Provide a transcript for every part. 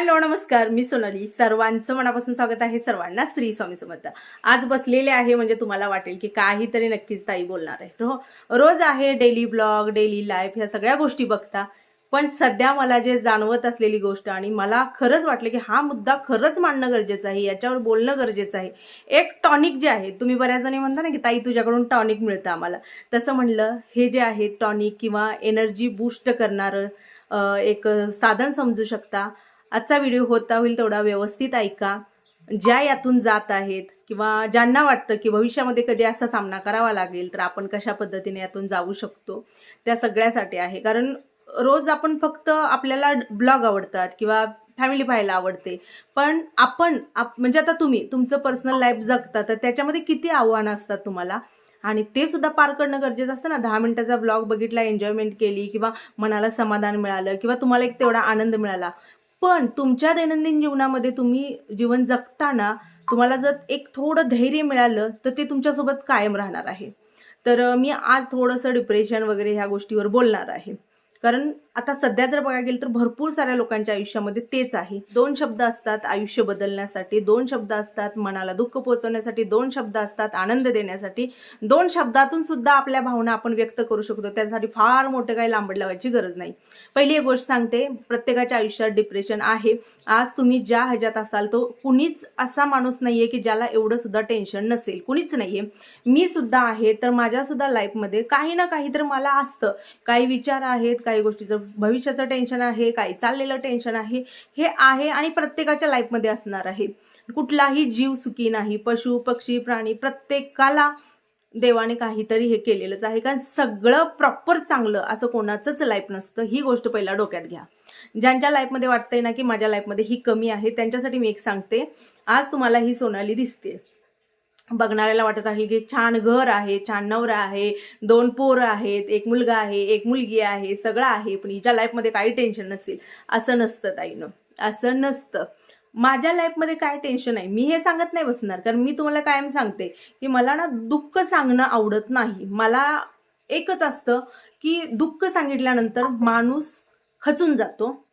Hello नमस्कार. मी सोनाली. सर्वांचं मनापासून स्वागत आहे सर्वांना श्री स्वामी समर्थ. आज बसलेले आहे म्हणजे तुम्हाला वाटेल की काहीतरी नक्कीच ताई बोलणार आहे हो, रोज आहे डेली ब्लॉग डेली लाईफ ह्या सगळ्या गोष्टी बघता. पण सध्या मला जे जाणवत असलेली गोष्ट आणि मला खरंच वाटलं की हा मुद्दा खरंच मांडणं गरजेचं आहे याच्यावर बोलणं गरजेचं आहे. एक टॉनिक जे आहे तुम्ही बऱ्याच जणी म्हणता ना की ताई तुझ्याकडून टॉनिक मिळतं आम्हाला. तसं म्हणलं हे जे आहे टॉनिक किंवा एनर्जी बूस्ट करणारं एक साधन समजू शकता. आजचा व्हिडिओ होता होईल तेवढा व्यवस्थित ऐका. ज्या यातून जात आहेत किंवा ज्यांना वाटतं की भविष्यामध्ये कधी असा सामना करावा लागेल तर आपण कशा पद्धतीने यातून जाऊ शकतो त्या सगळ्यासाठी आहे. कारण रोज आपण फक्त आपल्याला ब्लॉग आवडतात किंवा फॅमिली पाहायला आवडते. पण आपण आप म्हणजे आता तुम्ही तुमचं पर्सनल लाईफ जगता तर त्याच्यामध्ये किती आव्हानं असतात तुम्हाला? आणि ते सुद्धा पार करणं गरजेचं असतं ना. दहा मिनिटाचा ब्लॉग बघितला एन्जॉयमेंट केली किंवा मनाला समाधान मिळालं किंवा तुम्हाला एक तेवढा आनंद मिळाला पण तुमच्या दैनंदिन जीवनामध्ये तुम्ही जीवन जगताना तुम्हाला जर एक थोडं धैर्य मिळालं तर ते तुमच्यासोबत कायम राहणार आहे. तर मी आज थोडंसं डिप्रेशन वगैरे ह्या गोष्टीवर बोलणार आहे. कारण आता सध्या जर बघायला गेलं तर भरपूर साऱ्या लोकांच्या आयुष्यामध्ये तेच आहे. दोन शब्द असतात आयुष्य बदलण्यासाठी. दोन शब्द असतात मनाला दुःख पोहोचवण्यासाठी. दोन शब्द असतात आनंद देण्यासाठी. दोन शब्दातून सुद्धा आपल्या भावना आपण व्यक्त करू शकतो. त्यासाठी फार मोठं काही लांबड लावायची गरज नाही. पहिली एक गोष्ट सांगते प्रत्येकाच्या आयुष्यात डिप्रेशन आहे. आज तुम्ही ज्या ह्याच्यात असाल तो कुणीच असा माणूस नाहीये की ज्याला एवढं सुद्धा टेन्शन नसेल. कुणीच नाहीये. मी सुद्धा आहे तर माझ्या सुद्धा लाईफमध्ये काही ना काही तर मला असतं. काही विचार आहेत काही गोष्टीचं भविष्याचं टेन्शन आहे काय चाललेलं टेन्शन आहे हे आहे आणि प्रत्येकाच्या लाईफमध्ये असणार आहे. कुठलाही जीव सुखी नाही पशु पक्षी प्राणी प्रत्येकाला देवाने काहीतरी हे केलेलंच आहे. कारण सगळं प्रॉपर चांगलं असं कोणाचंच लाईफ नसतं. ही गोष्ट पहिला डोक्यात घ्या. ज्यांच्या लाईफमध्ये वाटतंय ना की माझ्या लाईफमध्ये ही कमी आहे त्यांच्यासाठी मी एक सांगते. आज तुम्हाला ही सोनाली दिसते बघणाऱ्याला वाटत आहे की छान घर आहे छान नवरा आहे दोन पोरं आहेत एक मुलगा आहे एक मुलगी आहे सगळं आहे पण हिच्या लाईफमध्ये काही टेन्शन नसेल. असं नसतं ताईनं. असं नसतं. माझ्या लाईफमध्ये काय टेन्शन आहे? मी हे सांगत नाही बसणार कारण मी तुम्हाला कायम सांगते की मला ना दुःख सांगणं आवडत नाही. मला एकच असतं की दुःख सांगितल्यानंतर माणूस खचून जातो.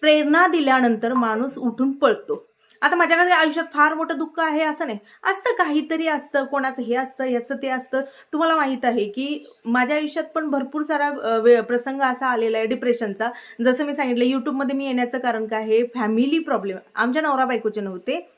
प्रेरणा दिल्यानंतर माणूस उठून पळतो. आता माझ्याकडे आयुष्यात फार मोठं दुःख आहे असं नाही. असतं काहीतरी असतं कोणाचं हे असतं याचं ते असतं. तुम्हाला माहीत आहे की माझ्या आयुष्यात पण भरपूर सारा वे- प्रसंग असा आलेला आहे डिप्रेशनचा. जसं मी सांगितलं यूट्यूबमध्ये मी येण्याचं कारण काय आहे? Family problem. आमच्या नवरा बायकोचे नव्हते.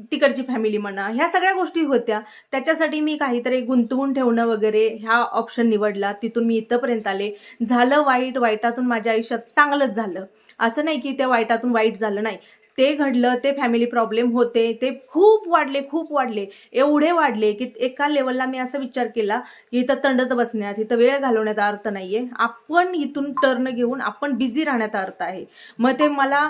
तिकडची फॅमिली म्हणा ह्या सगळ्या गोष्टी होत्या. त्याच्यासाठी मी काहीतरी गुंतवून ठेवणं वगैरे ह्या ऑप्शन निवडला. तिथून मी इथंपर्यंत आले. झालं वाईट वाईटातून माझ्या आयुष्यात चांगलंच झालं. असं नाही की त्या वाईटातून वाईट झालं नाही. ते घडलं ते फॅमिली प्रॉब्लेम होते ते खूप वाढले खूप वाढले. एवढे वाढले की एका लेवलला मी असा विचार केला की इथं तंडत बसण्यात इथं वेळ घालवण्यात अर्थ नाही आहे आपण इथून टर्न घेऊन आपण बिझी राहण्याचा अर्थ आहे. मग ते मला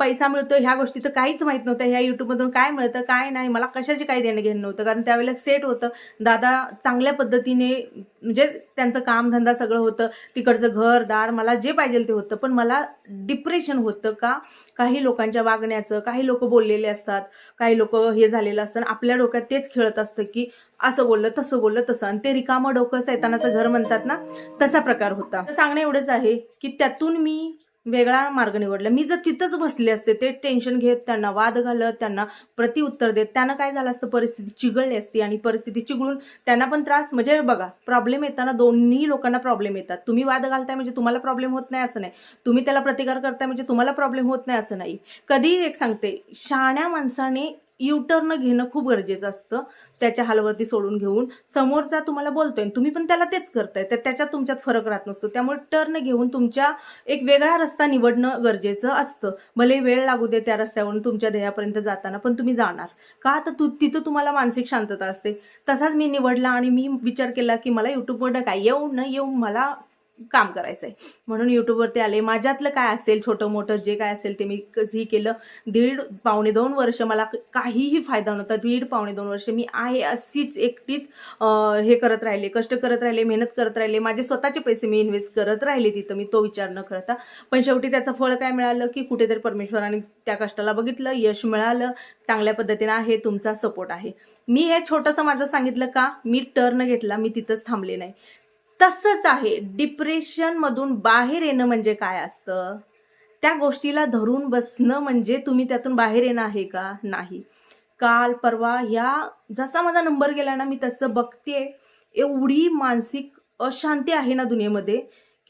पैसा मिळतो ह्या गोष्टी तर काहीच माहीत नव्हत्या. ह्या यूट्यूबमधून काय मिळतं काय नाही मला कशाची काही देणं घेणं नव्हतं. कारण त्यावेळेला सेट होतं. दादा चांगल्या पद्धतीने म्हणजे त्यांचं कामधंदा सगळं होतं. तिकडचं घर दार मला जे पाहिजे ते होतं. पण मला डिप्रेशन होतं का? काही लोकांच्या वागण्याचं काही लोक बोललेले असतात काही लोक हे झालेलं असतं आपल्या डोक्यात तेच खेळत असतं की असं बोललं तसं बोललं तसं. आणि ते रिकामं डोकं सैतानाचं घर म्हणतात ना तसा प्रकार होता. सांगणं एवढंच आहे की त्यातून मी वेगळा मार्ग निवडला. मी जर तिथंच बसले असते ते टेन्शन घेत त्यांना वाद घालत त्यांना प्रतिउत्तर देत त्यांना काय झालं असतं? परिस्थिती चिघळली असती आणि परिस्थिती चिघळून त्यांना पण त्रास. म्हणजे बघा प्रॉब्लेम येताना दोन्ही लोकांना प्रॉब्लेम येतात. तुम्ही वाद घालताय म्हणजे तुम्हाला प्रॉब्लेम होत नाही असं नाही. तुम्ही त्याला प्रतिकार करताय म्हणजे तुम्हाला प्रॉब्लेम होत नाही असं नाही. कधी एक सांगते शहाण्या माणसाने युटर्न घेणं खूप गरजेचं असतं. त्याच्या हालवरती सोडून घेऊन. समोरचा तुम्हाला बोलतोय तुम्ही पण त्याला तेच करताय. तर त्याच्यात तुमच्यात फरक राहत नसतो. त्यामुळे टर्न घेऊन तुमच्या एक वेगळा रस्ता निवडणं गरजेचं असतं. भले वेळ लागू दे त्या रस्त्यावरून तुमच्या ध्येयापर्यंत जाताना पण तुम्ही जाणार. का? तर तू तिथं तुम्हाला मानसिक शांतता असते. तसाच मी निवडला आणि मी विचार केला की मला युट्यूबवर काय येऊ न येऊ मला काम करायचंय. म्हणून युट्यूबवरती आले. माझ्यातलं काय असेल छोटं मोठं जे काय असेल ते मी कधीही केलं. दीड पावणे दोन वर्ष मला काहीही फायदा नव्हता. दीड पावणे दोन वर्ष मी आहे अशीच एकटीच हे करत राहिले कष्ट करत राहिले मेहनत करत राहिले. माझे स्वतःचे पैसे मी इन्व्हेस्ट करत राहिले तिथं मी तो विचार न करता. पण शेवटी त्याचं फळ काय मिळालं की कुठेतरी परमेश्वराने त्या कष्टाला बघितलं यश मिळालं चांगल्या पद्धतीनं आहे तुमचा सपोर्ट आहे. मी हे छोटंसं माझं सांगितलं का? मी टर्न घेतला मी तिथंच थांबले नाही. तसंच आहे. डिप्रेशन मधून बाहेर येणं म्हणजे काय असतं? त्या गोष्टीला धरून बसणं म्हणजे तुम्ही त्यातून बाहेर येणं आहे का? नाही. काल परवा ह्या जसा माझा नंबर गेला ना मी तसं बघते. एवढी मानसिक अशांती आहे ना दुनियेमध्ये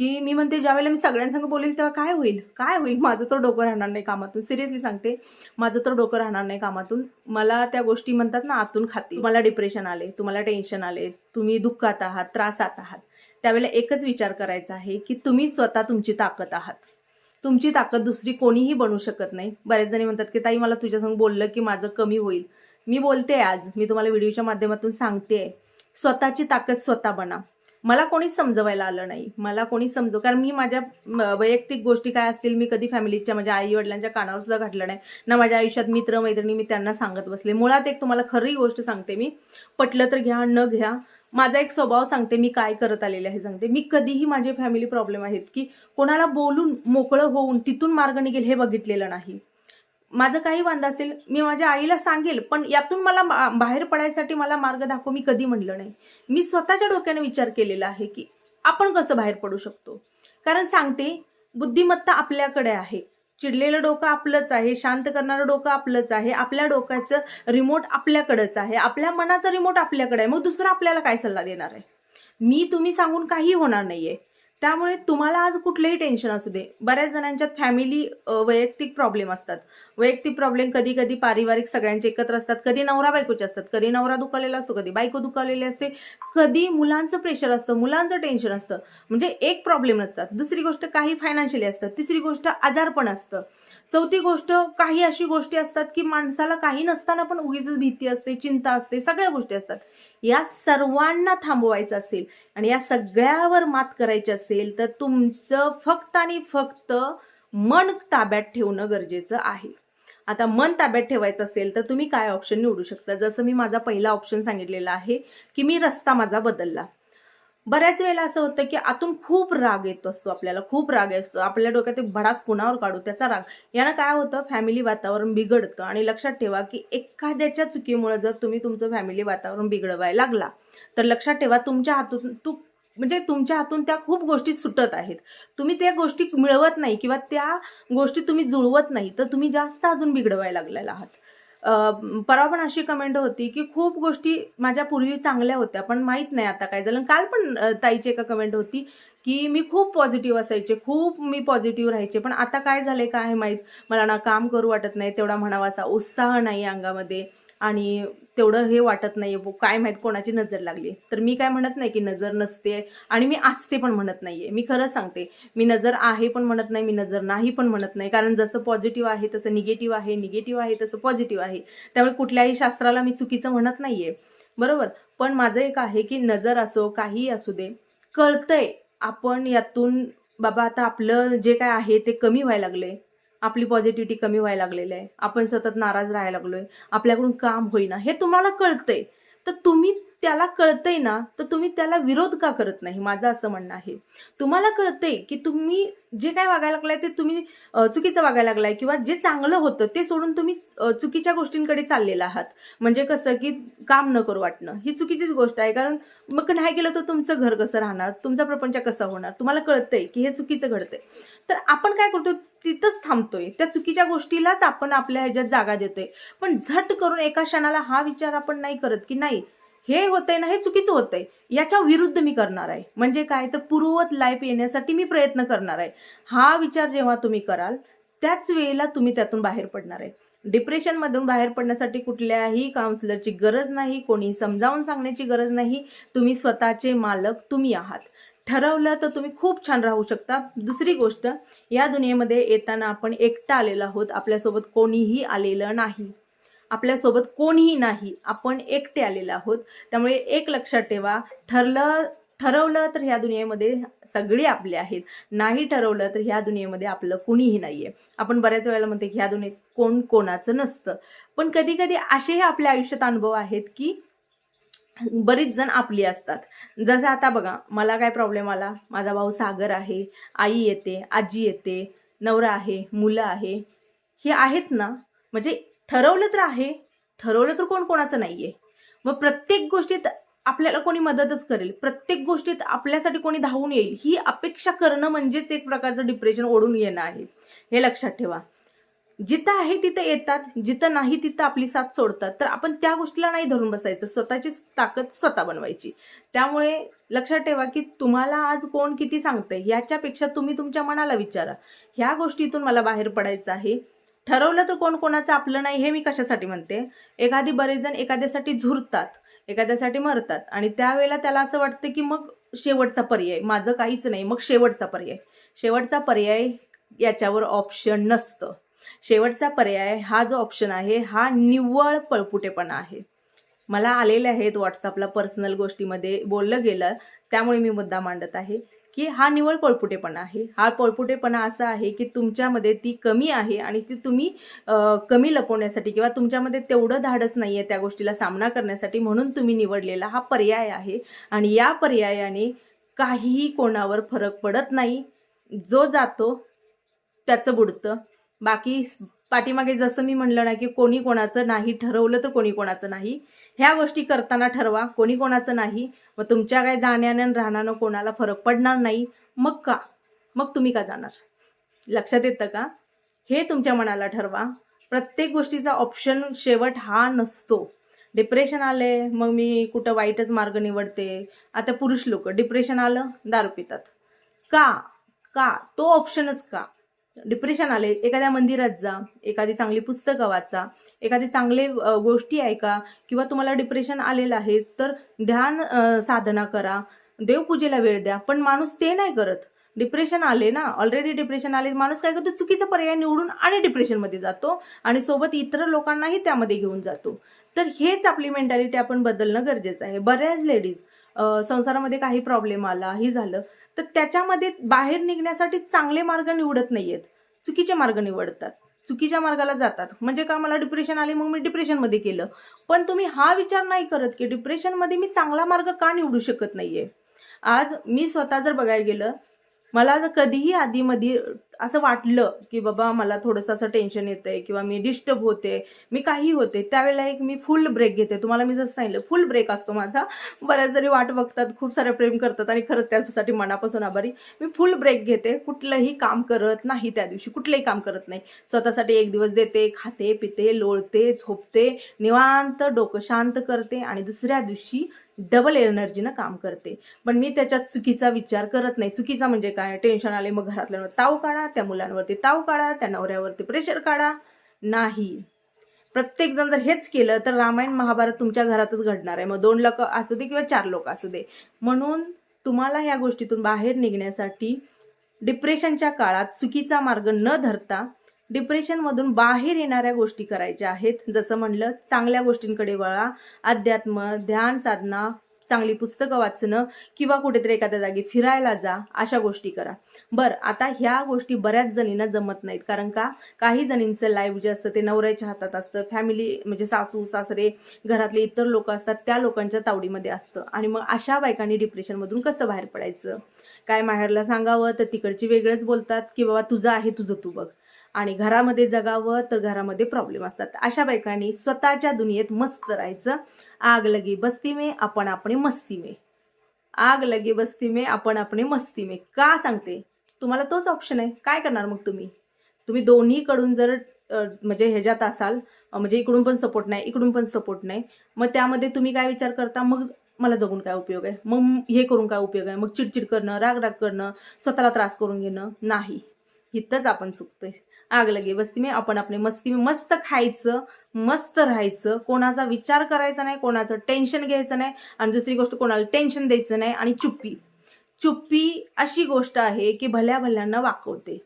की मी म्हणते ज्यावेळेला मी सगळ्यांसंग बोलेल तेव्हा काय होईल? काय होईल? माझं तर डोकं राहणार नाही कामातून. सिरियसली सांगते माझं तर डोकं राहणार नाही कामातून. मला त्या गोष्टी म्हणतात ना आतून खाते तुम्हाला डिप्रेशन आले तुम्हाला टेन्शन आले तुम्ही दुःखात आहात त्रासात आहात. त्यावेळेला एकच विचार करायचा आहे की तुम्ही स्वतः तुमची ताकद आहात. तुमची ताकद दुसरी कोणीही बनवू शकत नाही. बरेच जणी म्हणतात की ताई मला तुझ्यासंग बोललं की माझं कमी होईल. मी बोलते आज. मी तुम्हाला व्हिडिओच्या माध्यमातून सांगते. स्वतःची ताकद स्वतः बना. मला कोणीच समजवायला आलं नाही. मला कोणी समजव कारण मी माझ्या वैयक्तिक गोष्टी काय असतील मी कधी फॅमिलीच्या माझ्या आई वडिलांच्या कानावर सुद्धा घातलं नाही. ना माझ्या आयुष्यात मित्र मैत्रिणी मी त्यांना सांगत बसले. मुळात एक तुम्हाला खरी गोष्ट सांगते मी. पटलं तर घ्या न घ्या माझा एक स्वभाव सांगते मी काय करत आलेले आहे सांगते. मी कधीही माझे फॅमिली प्रॉब्लेम आहेत की कोणाला बोलून मोकळं होऊन तिथून मार्ग निघेल हे बघितलेलं नाही. माझं काही वांदा असेल मी माझ्या आईला सांगेल पण यातून मला बाहेर पडायसाठी मला मार्ग दाखव मी कधी म्हणलं नाही. मी स्वतःच्या डोक्याने विचार केलेला आहे की आपण कसं बाहेर पडू शकतो? कारण सांगते बुद्धिमत्ता आपल्याकडे आहे. चिडलेलं डोकं आपलंच आहे शांत करणारं डोकं आपलंच आहे आपल्या डोक्याचं रिमोट आपल्याकडेच आहे आपल्या मनाचा रिमोट आपल्याकडे आहे मग दुसरं आपल्याला काय सल्ला देणार आहे? मी तुम्ही सांगून काही होणार नाहीये. त्यामुळे तुम्हाला आज कुठलंही टेन्शन असू दे. बऱ्याच जणांच्यात फॅमिली वैयक्तिक प्रॉब्लेम असतात. वैयक्तिक प्रॉब्लेम कधी कधी पारिवारिक सगळ्यांचे एकत्र असतात. कधी नवरा बायकोचे असतात. कधी नवरा दुखावलेला असतो कधी बायको दुखावलेली असते. कधी मुलांचं प्रेशर असतं मुलांचं टेन्शन असतं. म्हणजे एक प्रॉब्लेम नसतात. दुसरी गोष्ट काही फायनान्शियली असतात तिसरी गोष्ट आजारपण असतं. चौथी गोष्ट काही अशी गोष्टी असतात की माणसाला काही नसताना पण उगीच भीती असते चिंता असते सगळ्या गोष्टी असतात. या सर्वांना थांबवायचं असेल आणि या सगळ्यावर मात करायची असेल तर तुमचं फक्त आणि फक्त मन ताब्यात ठेवणं गरजेचं आहे. आता मन ताब्यात ठेवायचं असेल तर तुम्ही काय ऑप्शन निवडू शकता? जसं मी माझा पहिला ऑप्शन सांगितलेला आहे की मी रस्ता माझा बदलला. बऱ्याच वेळेला असं होतं की आतून खूप राग येत असतो आपल्याला खूप राग असतो. आपल्या डोक्यात एक भडास कुणावर काढू त्याचा राग. यानं काय होतं? फॅमिली वातावरण बिघडतं. आणि लक्षात ठेवा की एखाद्याच्या चुकीमुळे जर तुम्ही तुमचं फॅमिली वातावरण बिघडवायला लागला तर लक्षात ठेवा तुमच्या हातून तू म्हणजे तुमच्या हातून त्या खूप गोष्टी सुटत आहेत. तुम्ही त्या गोष्टी मिळवत नाही किंवा त्या गोष्टी तुम्ही जुळवत नाही तर तुम्ही जास्त अजून बिघडवायला लागलेला आहात. परवा पण अशी कमेंट होती की खूप गोष्टी माझ्या पूर्वी चांगल्या होत्या पण माहीत नाही आता काय झालं. काल पण ताईची एका कमेंट होती की मी खूप पॉझिटिव्ह असायचे खूप मी पॉझिटिव्ह राहायचे पण आता काय झालंय काय माहीत? मला ना काम करू वाटत नाही तेवढा म्हणावासा उत्साह नाही अंगामध्ये. आणि तेवढं हे वाटत नाही काय माहीत कोणाची नजर लागली. तर मी काय म्हणत नाही की नजर नसते आणि मी असते पण म्हणत नाहीये. मी खरं सांगते मी नजर आहे पण म्हणत नाही मी नजर नाही पण म्हणत नाही. कारण जसं पॉझिटिव्ह आहे तसं निगेटिव्ह आहे निगेटिव्ह आहे तसं पॉझिटिव्ह आहे. त्यामुळे कुठल्याही शास्त्राला मी चुकीचं म्हणत नाहीये. बरोबर? पण माझं एक आहे की नजर असो काही असू दे कळतंय आपण यातून बाबा आता आपलं जे काय आहे ते कमी व्हायला लागले आपली पॉझिटिव्हिटी कमी व्हायला लागलेलं आहे. आपण सतत नाराज राहायला लागलोय. आपल्याकडून काम होईना. हे तुम्हाला कळतंय. तर तुम्ही त्याला कळतंय ना तर तुम्ही त्याला विरोध का करत नाही? माझं असं म्हणणं आहे. तुम्हाला कळतंय की तुम्ही जे काय वागायला लागलाय ते तुम्ही चुकीचं वागायला लागलाय किंवा जे चांगलं होतं ते सोडून तुम्ही चुकीच्या गोष्टींकडे चाललेला आहात. म्हणजे कसं की काम न करू वाटणं. ही चुकीचीच गोष्ट आहे. कारण मग नाही केलं तर तुमचं घर कसं राहणार? तुमचा प्रपंच कसा होणार? तुम्हाला कळतंय की हे चुकीचं घडतंय. तर आपण काय करतो? तिथंच थांबतोय. त्या चुकीच्या गोष्टीलाच आपण आपल्या ह्याच्यात जागा देतोय. पण झट करून एका क्षणाला हा विचार आपण नाही करत की नाही हे होतंय ना हे चुकीचं होतंय. याच्या विरुद्ध मी करणार आहे. म्हणजे काय? तर पूर्ववत लाईफ येण्यासाठी मी प्रयत्न करणार आहे. हा विचार जेव्हा तुम्ही कराल त्याच वेळेला तुम्ही त्यातून बाहेर पडणार आहे. डिप्रेशनमधून बाहेर पडण्यासाठी कुठल्याही काउन्सिलरची गरज नाही कोणी समजावून सांगण्याची गरज नाही. तुम्ही स्वतःचे मालक तुम्ही आहात. ठरवलं तर तुम्ही खूप छान राहू शकता. दुसरी गोष्ट या दुनियेमध्ये येताना आपण एकटा आलेलो आहोत. आपल्यासोबत कोणीही आलेलं नाही. आपल्यासोबत कोणीही नाही. आपण एकटे आलेलो आहोत. त्यामुळे एक लक्षात ठेवा ठरलं ठरवलं तर ह्या दुनियेमध्ये सगळे आपले आहेत. नाही ठरवलं तर ह्या दुनियेमध्ये आपलं कुणीही नाहीये. आपण बऱ्याच वेळेला म्हणते की ह्या दुनियेत कोण कोणाचं नसतं. पण कधी कधी असेही आपल्या आयुष्यात अनुभव आहेत की बरीच जण आपली असतात. जसं आता बघा मला काय प्रॉब्लेम आला? माझा भाऊ सागर आहे आई येते आजी येते नवरा आहे मुलं आहे. हे आहेत ना? म्हणजे ठरवलं तर आहे ठरवलं तर कोण कोणाचं आहे मग प्रत्येक गोष्टीत आपल्याला कोणी मदतच करेल. प्रत्येक गोष्टीत आपल्यासाठी कोणी धावून येईल. ही अपेक्षा करणं म्हणजेच एक प्रकारचं डिप्रेशन ओढून येणं आहे. हे लक्षात ठेवा. जिथं आहे तिथं येतात जिथं नाही तिथं आपली साथ सोडतात. तर आपण त्या गोष्टीला नाही धरून बसायचं. स्वतःची ताकद स्वतः बनवायची. त्यामुळे लक्षात ठेवा की तुम्हाला आज कोण किती सांगतंय याच्यापेक्षा तुम्ही तुमच्या मनाला विचारा. ह्या गोष्टीतून मला बाहेर पडायचं आहे. ठरवलं तर कोण कोणाचं आपलं नाही हे मी कशासाठी म्हणते? एखादी बरेच जण एखाद्यासाठी झुरतात एखाद्यासाठी मरतात. आणि त्यावेळेला त्याला असं वाटतं की मग शेवटचा पर्याय माझं काहीच नाही मग शेवटचा पर्याय. शेवटचा पर्याय याच्यावर ऑप्शन नसतं. शेवटचा पर्याय हा जो ऑप्शन आहे हा निव्वळ पळपुटेपणा आहे. मला आलेले आहेत व्हॉट्सअपला पर्सनल गोष्टीमध्ये बोललं गेलं त्यामुळे मी मुद्दा मांडत आहे की हा निवळ पळपुटेपणा आहे. हा पळपुटेपणा असा आहे की तुमच्यामध्ये ती कमी आहे आणि ती तुम्ही कमी लपवण्यासाठी किंवा तुमच्यामध्ये तेवढं धाडस नाही आहे त्या गोष्टीला सामना करण्यासाठी म्हणून तुम्ही निवडलेला हा पर्याय आहे. आणि या पर्यायाने काहीही कोणावर फरक पडत नाही. जो जातो त्याचं बुडतं. बाकी पाठीमागे जसं मी म्हणलं ना की कोणी कोणाचं नाही ठरवलं तर कोणी कोणाचं नाही. ह्या गोष्टी करताना ठरवा कोणी कोणाचं नाही. मग तुमच्या काय जाण्यानं राहण्यानं कोणाला फरक पडणार नाही. मग का? मग तुम्ही का जाणार? लक्षात येतं का? हे तुमच्या मनाला ठरवा. प्रत्येक गोष्टीचा ऑप्शन शेवट हा नसतो. डिप्रेशन आले मग मी कुठं वाईटच मार्ग निवडते. आता पुरुष लोक डिप्रेशन आलं दारू पितात. का? का? तो ऑप्शनच का? डिप्रेशन आले एखाद्या मंदिरात जा एखादी चांगली पुस्तकं वाचा एखादी चांगले गोष्टी ऐका किंवा तुम्हाला डिप्रेशन आलेलं आहे तर ध्यान साधना करा. देवपूजेला वेळ द्या पण माणूस ते नाही करत. डिप्रेशन आले ना ऑलरेडी डिप्रेशन आले माणूस काय करतो? चुकीचा पर्याय निवडून आणि डिप्रेशनमध्ये जातो आणि सोबत इतर लोकांनाही त्यामध्ये घेऊन जातो. तर हेच आपली मेंटॅलिटी आपण बदलणं गरजेचं आहे. बऱ्याच लेडीज संसारामध्ये काही प्रॉब्लेम आला ही झालं तर त्याच्यामध्ये बाहेर निघण्यासाठी चांगले मार्ग निवडत नाहीयेत. चुकीचे मार्ग निवडतात. चुकीच्या मार्गाला जातात. म्हणजे का मला डिप्रेशन आले मग मी डिप्रेशनमध्ये केलं. पण तुम्ही हा विचार नाही करत की डिप्रेशनमध्ये मी चांगला मार्ग का निवडू शकत नाहीये? आज मी स्वतः जर बघायला गेलं मला जर कधीही आधीमध्ये असं वाटलं की बाबा मला थोडंसं असं टेन्शन येतंय किंवा मी डिस्टर्ब होते मी काही होते त्यावेळेला एक मी फुल ब्रेक घेते. तुम्हाला मी जसं सांगितलं फुल ब्रेक असतो माझा. बऱ्याच जरी वाट बघतात खूप सारे प्रेम करतात आणि खरंच त्यासाठी मनापासून आभारी. मी फुल ब्रेक घेते. कुठलंही काम करत नाही त्या दिवशी. कुठलंही काम करत नाही. स्वतःसाठी एक दिवस देते खाते पिते लोळते झोपते निवांत डोकं शांत करते आणि दुसऱ्या दिवशी डबल एनर्जीनं काम करते. पण मी त्याच्यात चुकीचा विचार करत नाही. चुकीचा म्हणजे काय? टेन्शन आले मग घरातल्यांवर ताव काढा त्या मुलांवरती ताव काढा त्या नवऱ्यावरती प्रेशर काढा. नाही. प्रत्येकजण जर हेच केलं तर रामायण महाभारत तुमच्या घरातच घडणार आहे. मग दोन लोक असू दे किंवा चार लोक असू दे. म्हणून तुम्हाला ह्या गोष्टीतून बाहेर निघण्यासाठी डिप्रेशनच्या काळात चुकीचा मार्ग न धरता डिप्रेशनमधून बाहेर येणाऱ्या गोष्टी करायच्या आहेत. जसं म्हणलं चांगल्या गोष्टींकडे वळा. अध्यात्म ध्यान साधना चांगली पुस्तकं वाचणं किंवा कुठेतरी एखाद्या जागी फिरायला जा अशा गोष्टी करा. बरं आता ह्या गोष्टी बऱ्याच जणींना जमत नाहीत. कारण का? काही जणींचं लाईफ जे असतं ते नवऱ्याच्या हातात असतं. फॅमिली म्हणजे सासू सासरे घरातले इतर लोक असतात त्या लोकांच्या तावडीमध्ये असतं. आणि मग अशा बायकांनी डिप्रेशनमधून कसं बाहेर पडायचं? काय माहेरला सांगावं? तर तिकडची वेगळंच बोलतात की बाबा तुझं आहे तुझं तू बघ. आणि घरामध्ये जगावं तर घरामध्ये प्रॉब्लेम असतात. अशा बायकांनी स्वतःच्या दुनियेत मस्त राहायचं. आग लगी बस्ती मे आपण आपणे मस्ती मे. आग लगी बस्ती मे आपण आपणे मस्ती मे. का सांगते? तुम्हाला तोच ऑप्शन आहे. काय करणार मग तुम्ही? तुम्ही दोन्हीकडून जर म्हणजे ह्याच्यात असाल म्हणजे इकडून पण सपोर्ट नाही इकडून पण सपोर्ट नाही मग त्यामध्ये तुम्ही काय विचार करता? मग मला जगून काय उपयोग आहे? मग हे करून काय उपयोग आहे? मग चिडचिड करणं राग राग करणं स्वतःला त्रास करून घेणं? नाही. इथंच आपण चुकतोय. आग लगे. बस्ती में आपण आपले मस्ती में मस्त खायचं मस्त राहायचं. कोणाचा विचार करायचा नाही कोणाचं टेन्शन घ्यायचं नाही आणि दुसरी गोष्ट कोणाला टेन्शन द्यायचं नाही आणि चुप्पी. चुप्पी अशी गोष्ट आहे की भल्या भल्यांना वाकवते.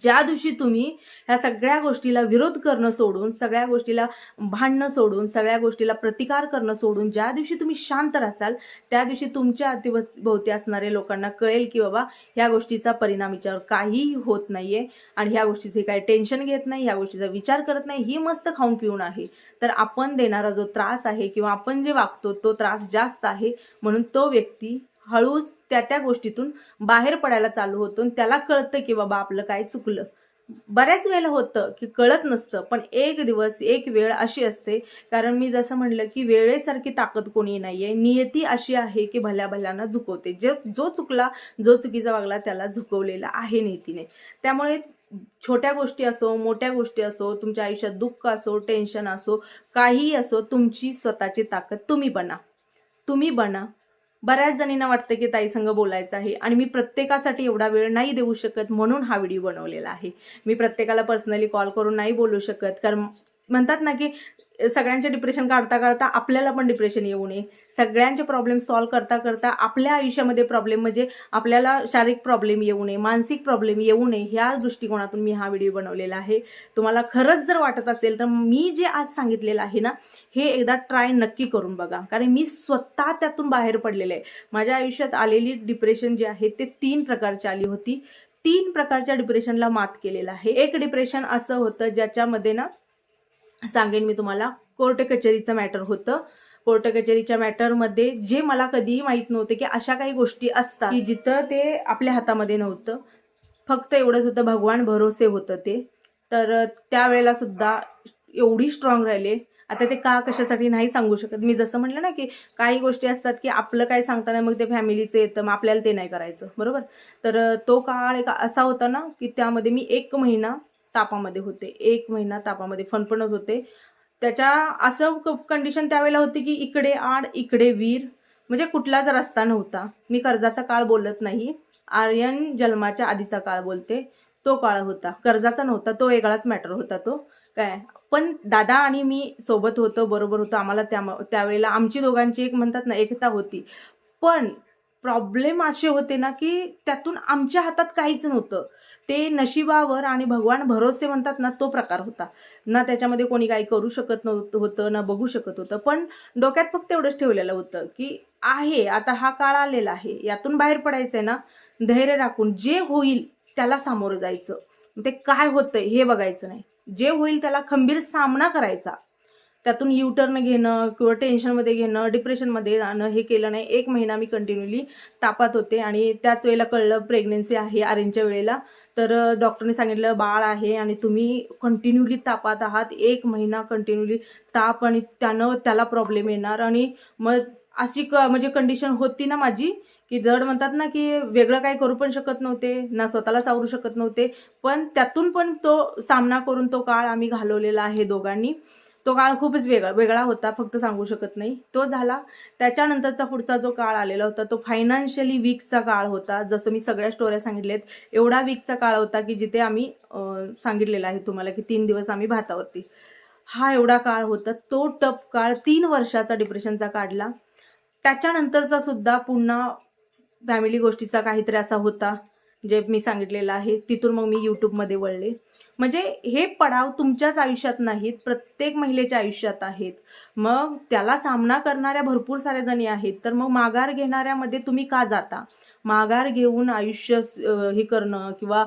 ज्या दिवशी तुम्ही ह्या सगळ्या गोष्टीला विरोध करणं सोडून सगळ्या गोष्टीला भांडणं सोडून सगळ्या गोष्टीला प्रतिकार करणं सोडून ज्या दिवशी तुम्ही शांत राहाल त्या दिवशी तुमच्या अतिभोवती असणाऱ्या लोकांना कळेल की बाबा ह्या गोष्टीचा परिणाम याच्यावर काहीही होत नाहीये आणि ह्या गोष्टीचे काही टेन्शन घेत नाही ह्या गोष्टीचा विचार करत नाही ही मस्त खाऊन पिऊन आहे. तर आपण देणारा जो त्रास आहे किंवा आपण जे वागतो तो त्रास जास्त आहे म्हणून तो व्यक्ती हळूच त्या त्या गोष्टीतून बाहेर पडायला चालू होतो आणि त्याला कळतं की बाबा आपलं काय चुकलं. बऱ्याच वेळेला होतं की कळत नसतं पण एक दिवस एक वेळ अशी असते. कारण मी जसं म्हणलं की वेळेसारखी ताकद कोणी नाहीये. नियती अशी आहे की भल्या भल्यांना झुकवते. जे जो चुकला जो चुकीचा वागला त्याला झुकवलेला आहे नियतीने. त्यामुळे छोट्या गोष्टी असो मोठ्या गोष्टी असो तुमच्या आयुष्यात दुःख असो टेन्शन असो काहीही असो तुमची स्वतःची ताकद तुम्ही बना. तुम्ही बना. बऱ्याच जणींना वाटतं की ताई संग बोलायचं आहे आणि मी प्रत्येकासाठी एवढा वेळ नाही देऊ शकत म्हणून हा व्हिडिओ बनवलेला आहे. मी प्रत्येकाला पर्सनली कॉल करून नाही बोलू शकत. कारण म्हणतात ना की सगळ्यांचे डिप्रेशन काढता काढता आपल्याला पण डिप्रेशन येऊ नये. सगळ्यांचे प्रॉब्लेम सॉल्व्ह करता करता आपल्या आयुष्यामध्ये प्रॉब्लेम म्हणजे आपल्याला शारीरिक प्रॉब्लेम येऊ नये मानसिक प्रॉब्लेम येऊ नये ह्या दृष्टिकोनातून मी हा व्हिडिओ बनवलेला आहे. तुम्हाला खरंच जर वाटत असेल तर मी जे आज सांगितलेलं आहे ना हे एकदा ट्राय नक्की करून बघा. कारण मी स्वतः त्यातून बाहेर पडलेले आहे. माझ्या आयुष्यात आलेली डिप्रेशन जे आहे ते तीन प्रकारची आली होती. तीन प्रकारच्या डिप्रेशनला मात केलेला आहे. एक डिप्रेशन असं होतं ज्याच्यामध्ये ना सांगेन मी तुम्हाला. कोर्ट कचेरीचं मॅटर होतं. कोर्ट कचेरीच्या मॅटरमध्ये जे मला कधीही माहीत नव्हते की अशा काही गोष्टी असतात की जिथं ते आपल्या हातामध्ये नव्हतं. फक्त एवढंच होतं भगवान भरोसे होतं ते. तर त्यावेळेला सुद्धा एवढी स्ट्रॉंग राहिले. आता ते का कशासाठी नाही सांगू शकत. मी जसं म्हटलं ना की काही गोष्टी असतात की आपलं काय सांगताना मग ते फॅमिलीचं येतं मग आपल्याला ते नाही करायचं. बरोबर? तर तो काळ एक असा होता ना की त्यामध्ये मी एक महिना तापामध्ये होते. एक महिना तापामध्ये फणफणत होते. त्याच्या असं कंडिशन त्यावेळेला होती की इकडे आड इकडे वीर म्हणजे कुठलाच रस्ता नव्हता. मी कर्जाचा काळ बोलत नाही. आर्यन जन्माच्या आधीचा काळ बोलते. तो काळ होता. कर्जाचा नव्हता तो वेगळाच मॅटर होता तो. काय? पण दादा आणि मी सोबत होतो बरोबर होतो. आम्हाला त्या त्यावेळेला आमची दोघांची एक म्हणतात ना एकता होती. पण प्रॉब्लेम असे होते ना की त्यातून आमच्या हातात काहीच नव्हतं. ते नशिबावर आणि भगवान भरोसे म्हणतात ना तो प्रकार होता. ना त्याच्यामध्ये कोणी काही करू शकत नव्हतं होतं ना बघू शकत होतं. पण डोक्यात फक्त एवढंच ठेवलेलं होतं की आहे आता हा काळ आलेला आहे. यातून बाहेर पडायचं आहे ना धैर्य राखून जे होईल त्याला सामोरं जायचं. ते काय होतं हे बघायचं नाही. जे होईल त्याला खंबीर सामना करायचा. त्यातून युटर्न घेणं किंवा टेन्शनमध्ये घेणं डिप्रेशनमध्ये जाणं हे केलं नाही. एक महिना मी कंटिन्युअली तापात होते आणि त्याच वेळेला कळलं प्रेग्नेन्सी आहे आरेंजच्या वेळेला. तर डॉक्टरने सांगितलं बाळ आहे आणि तुम्ही कंटिन्युअली तापात आहात. एक महिना कंटिन्युअली ताप आणि त्यानं त्याला प्रॉब्लेम येणार. आणि मग अशी क म्हणजे कंडिशन होती ना माझी की जड म्हणतात ना की वेगळं काही करू पण शकत नव्हते ना स्वतःला सावरू शकत नव्हते. पण त्यातून पण तो सामना करून तो काळ आम्ही घालवलेला आहे दोघांनी. तो काळ खूपच वेगळा वेगळा होता फक्त सांगू शकत नाही. तो झाला त्याच्यानंतरचा पुढचा जो काळ आलेला होता तो फायनान्शियली वीकचा काळ होता. जसं मी सगळ्या स्टोऱ्या सांगितल्यात एवढा वीकचा काळ होता की जिथे आम्ही सांगितलेला आहे तुम्हाला की तीन दिवस आम्ही भातावरती. हा एवढा काळ होता. तो टप काळ तीन वर्षाचा डिप्रेशनचा काढला. त्याच्यानंतरचा सुद्धा पुन्हा फॅमिली गोष्टीचा काहीतरी असा होता जे मी सांगितलेलं आहे. तिथून मग मी यूट्यूबमध्ये वळले. म्हणजे हे पडाव तुमच्याच आयुष्यात नाहीत प्रत्येक महिलेच्या आयुष्यात आहेत. मग त्याला सामना करणाऱ्या भरपूर साऱ्या जणी आहेत तर मग माघार घेणाऱ्यामध्ये तुम्ही का जाता? माघार घेऊन आयुष्य हे करणं किंवा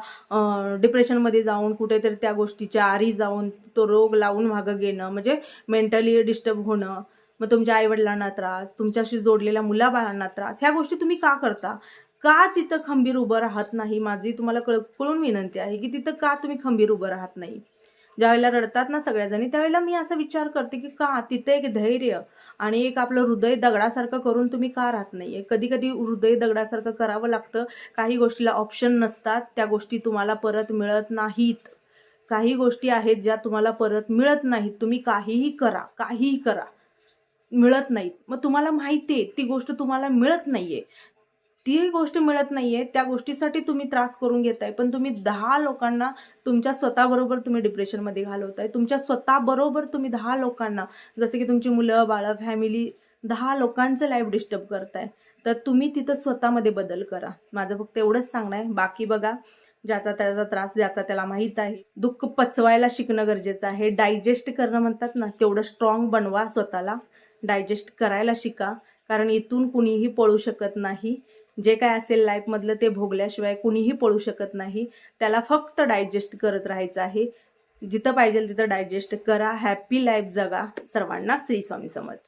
डिप्रेशनमध्ये जाऊन कुठेतरी त्या गोष्टीच्या आरी जाऊन तो रोग लावून मागं घेणं म्हणजे मेंटली डिस्टर्ब होणं मग तुमच्या आईवडिलांना त्रास तुमच्याशी जोडलेल्या मुलाबाळांना त्रास ह्या गोष्टी तुम्ही का करता? का तिथं खंबीर उभं राहत नाही माझी? तुम्हाला कळ कळून विनंती आहे की तिथं का तुम्ही खंबीर उभं राहत नाही? ज्यावेळेला रडतात ना सगळ्याजणी त्यावेळेला मी असा विचार करते की का? तिथं एक धैर्य आणि एक आपलं हृदय दगडासारखं करून तुम्ही का राहत नाहीये? कधी कधी हृदय दगडासारखं करावं लागतं. काही गोष्टीला ऑप्शन नसतात. त्या गोष्टी तुम्हाला परत मिळत नाहीत. काही गोष्टी आहेत ज्या तुम्हाला परत मिळत नाहीत. तुम्ही काहीही करा काहीही करा. मिळत नाहीत. मग तुम्हाला माहिती आहे ती गोष्ट तुम्हाला मिळत नाहीये. ती गोष्ट मिळत नाहीये त्या गोष्टीसाठी तुम्ही त्रास करून घेताय. पण तुम्ही दहा लोकांना तुमच्या स्वतःबरोबर तुम्ही डिप्रेशनमध्ये घालवताय. तुमच्या स्वतःबरोबर तुम्ही दहा लोकांना जसे की तुमची मुलं बाळं फॅमिली दहा लोकांचं लाईफ डिस्टर्ब करताय. तर तुम्ही तिथं स्वतःमध्ये बदल करा. माझं फक्त एवढंच सांगणं आहे. बाकी बघा ज्याचा त्याचा त्रास ज्याचा त्याला माहीत आहे. दुःख पचवायला शिकणं गरजेचं आहे. डायजेस्ट करणं म्हणतात ना तेवढं स्ट्रॉंग बनवा स्वतःला. डायजेस्ट करायला शिका. कारण इथून कुणीही पळू शकत नाही. जे काय असेल लाईफमधलं ते भोगल्याशिवाय कुणीही पळू शकत नाही. त्याला फक्त डायजेस्ट करत राहायचं आहे. जिथं पाहिजे तिथं डायजेस्ट करा. हॅपी लाईफ जगा. सर्वांना श्री स्वामी समर्थ.